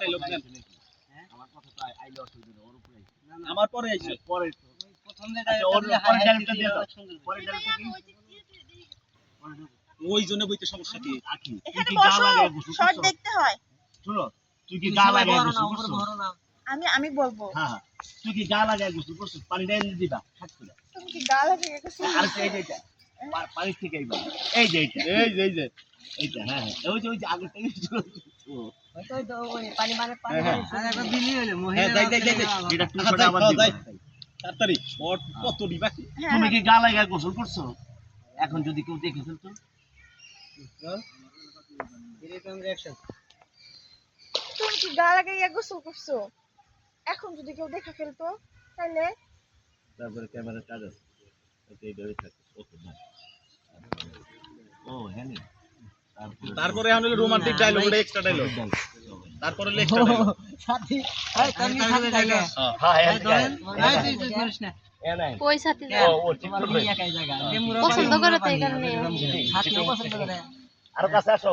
দেন আমার উপরে আইছে। আমার পরে আইছে পরে। প্রথম যে আচ্ছা, পরে ডায়লগটা দিয়ে দাও। পরে ডায়লগটা ওই জন্য বইতে সমস্যা কি? এখানে বসো শর্ট দেখতে হয়। শোনো, তুই কি গা লাগায় গোসল করছ? আমি আমি বলব। হ্যাঁ, হ্যাঁ। তুই কি গা লাগায় গোসল করছ? পানিটা এনে দিবা, হাত করে। তুমি কি গা লাগিয়ে গেছো আর এই যে এইটা, পা- থেকে এই যে এই যে এই যে। এইটা, হ্যাঁ, হ্যাঁ। ওই যে, ওই যে আগে থেকে। হ্যাঁ, হ্যাঁ। হ্যাঁ হ্যাঁ, হ্যাঁ, কি হ্যাঁ তুমি কি গা লাগায় গোসল করছ? এখন যদি কেউ দেখে ফেলতো। তুমি কি গা লাগিয়ে গোসল করছ? এখন যদি কেউ দেখা ফেলতো তাহলে তারপরে ক্যামেরা কাজ আছে। ওকে এইভাবে থাকে। ওকে ও হ্যাঁ নি। তারপরে আমি রোমান্টিক ডায়লগ ওটা এক্সট্রা ডায়লগ তারপরে এক্সট্রা ডায়লগ হ্যাঁ হ্যাঁ হ্যাঁ এ নাই ওই সাথে ও ও পছন্দ করে তো এই কারণে। আরও কাছে আসো।